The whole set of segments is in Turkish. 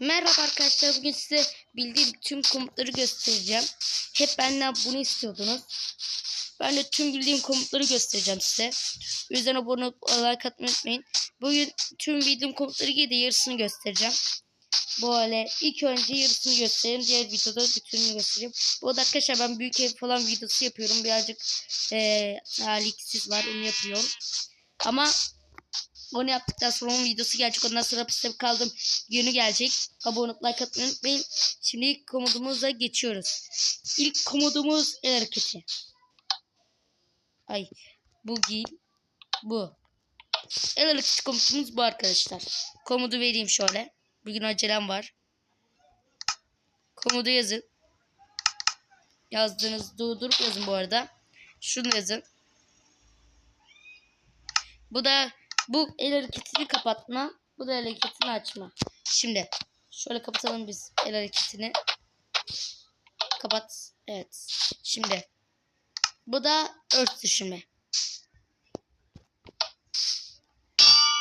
Merhaba arkadaşlar bugün size bildiğim tüm komutları göstereceğim. Hep benden bunu istiyordunuz. Ben de tüm bildiğim komutları göstereceğim size. O yüzden abone olup like atmayı unutmayın. Bugün tüm bildiğim komutları değil de yarısını göstereceğim. Böyle ilk önce yarısını göstereyim. Diğer videoda bütününü göstereyim. Bu arada arkadaşlar ben büyük ev falan videosu yapıyorum. Birazcık eee talihsiz var onu yapıyorum. Ama onu yaptıktan sonra onun videosu gelecek. Ondan sonra hapiste kaldım. Günü gelecek. Abone olup like atmayı unutmayın. Şimdi ilk komutumuza geçiyoruz. İlk komodumuz el hareketi. Ay bu değil. Bu. El hareketi komutumuz bu arkadaşlar. Komodu vereyim şöyle. Bugün acelem var. Komodu yazın. Yazdığınız durdurup yazın bu arada. Şunu yazın. Bu da bu el hareketini kapatma. Bu da el hareketini açma. Şimdi şöyle kapatalım biz el hareketini. Kapat. Evet. Şimdi bu da ört düşürme.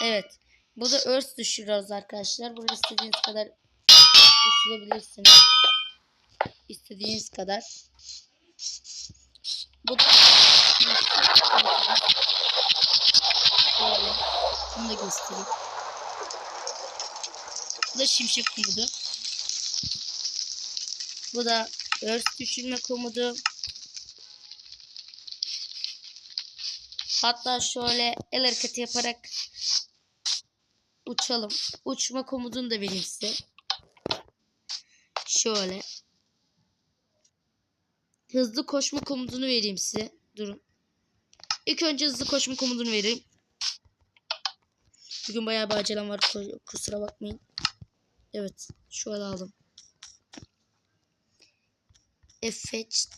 Evet. Bu da ört düşürüyoruz arkadaşlar. Bunu istediğiniz kadar düşürebilirsiniz. İstediğiniz kadar. Bu da. Bunu da göstereyim. Bu da şimşek komodu. Bu da örs düşürme komodu. Hatta şöyle el hareketi yaparak uçalım. Uçma komodunu da vereyim size. Şöyle. Hızlı koşma komodunu vereyim size. Durun. İlk önce hızlı koşma komodunu vereyim. Bugün bayağı bir acelem var. ku- Kusura bakmayın. Evet. Şöyle aldım. Effect.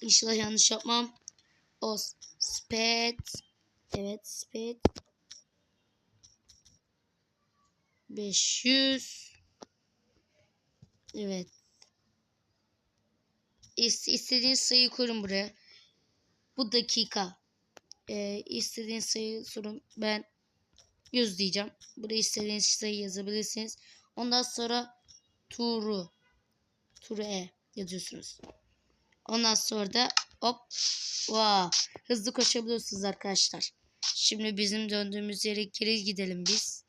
İnşallah yanlış yapmam. O speed. Evet speed. 500. Evet. İst istediğiniz sayıyı kurun buraya. Bu dakika. Ee, istediğiniz sayı sorun. Ben 100 diyeceğim. Buraya istediğiniz sayı yazabilirsiniz. Ondan sonra turu. Turu E yazıyorsunuz. Ondan sonra da hop. Wow. Hızlı koşabiliyorsunuz arkadaşlar. Şimdi bizim döndüğümüz yere geri gidelim biz.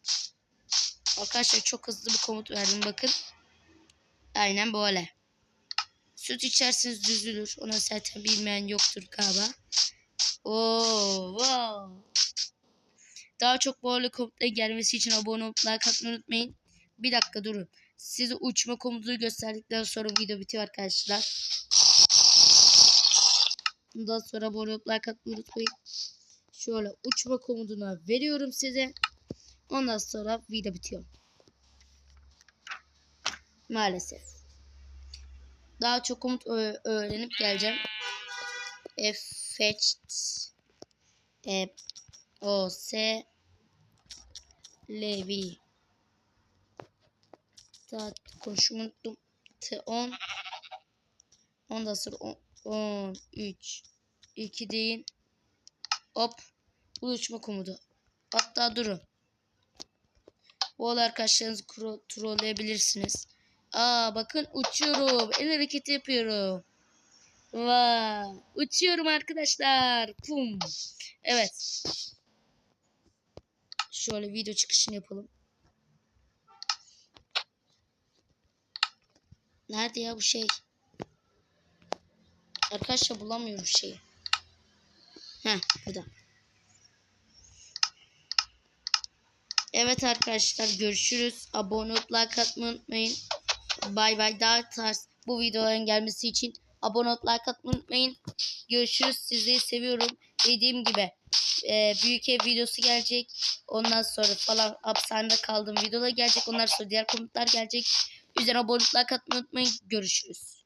Arkadaşlar çok hızlı bir komut verdim bakın. Aynen böyle. Süt içerseniz düzülür. Ona zaten bilmeyen yoktur galiba. Oo, wow. Daha çok böyle komutların gelmesi için abone olup like atmayı unutmayın. Bir dakika durun. Size uçma komutunu gösterdikten sonra video bitiyor arkadaşlar. Bundan sonra abone olup like atmayı unutmayın. Şöyle uçma komutunu veriyorum size. Ondan sonra video bitiyor. Maalesef. Daha çok komut öğrenip geleceğim. Effect e, O S Levi Tat konuşumu unuttum. T 10 Ondan sonra 10 13 2 deyin. Hop. Bu uçma komutu. Hatta durun. Bu olay arkadaşlarınızı trolleyebilirsiniz. Aa bakın uçuyorum. El hareketi yapıyorum. Vay. Uçuyorum arkadaşlar. Pum. Evet. Şöyle video çıkışını yapalım. Nerede ya bu şey? Arkadaşlar bulamıyorum şeyi. Heh burada. Evet arkadaşlar görüşürüz. Abone olup like atmayı unutmayın. Bay bay. Daha tarz bu videoların gelmesi için abone olup like atmayı unutmayın. Görüşürüz. Sizleri seviyorum. Dediğim gibi e, büyük ev videosu gelecek. Ondan sonra falan hapishanede kaldığım videolar gelecek. Ondan sonra diğer komutlar gelecek. Yüzden abone olup like atmayı unutmayın. Görüşürüz.